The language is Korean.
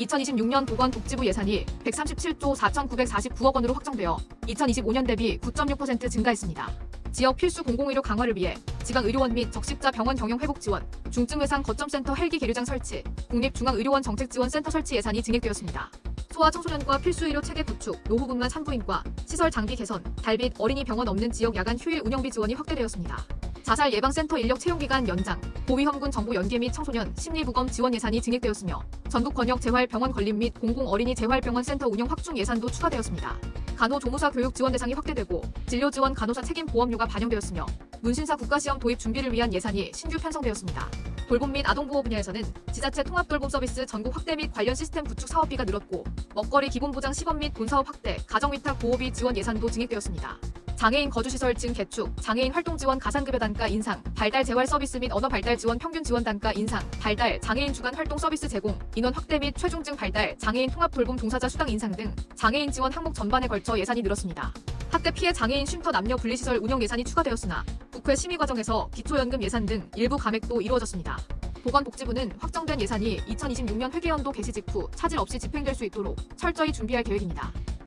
2026년 보건 복지부 예산이 137조 4,949억 원으로 확정되어 2025년 대비 9.6% 증가했습니다. 지역 필수 공공의료 강화를 위해 지방 의료원 및 적십자 병원 경영 회복 지원, 중증 외상 거점센터 헬기 계류장 설치, 국립 중앙 의료원 정책 지원 센터 설치 예산이 증액되었습니다. 소아 청소년과 필수 의료 체계 구축, 노후분만 산부인과 시설 장비 개선, 달빛 어린이 병원 없는 지역 야간 휴일 운영비 지원이 확대되었습니다. 자살 예방센터 인력 채용 기간 연장, 고위험군 정보 연계 및 청소년 심리부검 지원 예산이 증액되었으며 전국 권역 재활병원 건립 및 공공 어린이 재활병원 센터 운영 확충 예산도 추가되었습니다. 간호조무사 교육 지원 대상이 확대되고 진료 지원 간호사 책임 보험료가 반영되었으며 문신사 국가시험 도입 준비를 위한 예산이 신규 편성되었습니다. 돌봄 및 아동보호 분야에서는 지자체 통합 돌봄 서비스 전국 확대 및 관련 시스템 구축 사업비가 늘었고 먹거리 기본보장 시범 및 본사업 확대, 가정위탁 보호비 지원 예산도 증액되었습니다. 장애인 거주시설 증 개축, 장애인 활동 지원 가산급여 단가 인상, 발달 재활 서비스 및 언어 발달 지원 평균 지원 단가 인상, 발달 장애인 주간 활동 서비스 제공, 인원 확대 및 최종증 발달, 장애인 통합 돌봄 종사자 수당 인상 등 장애인 지원 항목 전반에 걸쳐 예산이 늘었습니다. 학대 피해 장애인 쉼터 남녀 분리시설 운영 예산이 추가되었으나 국회 심의 과정에서 기초연금 예산 등 일부 감액도 이루어졌습니다. 보건복지부는 확정된 예산이 2026년 회계연도 개시 직후 차질 없이 집행될 수 있도록 철저히 준비할 계획입니다.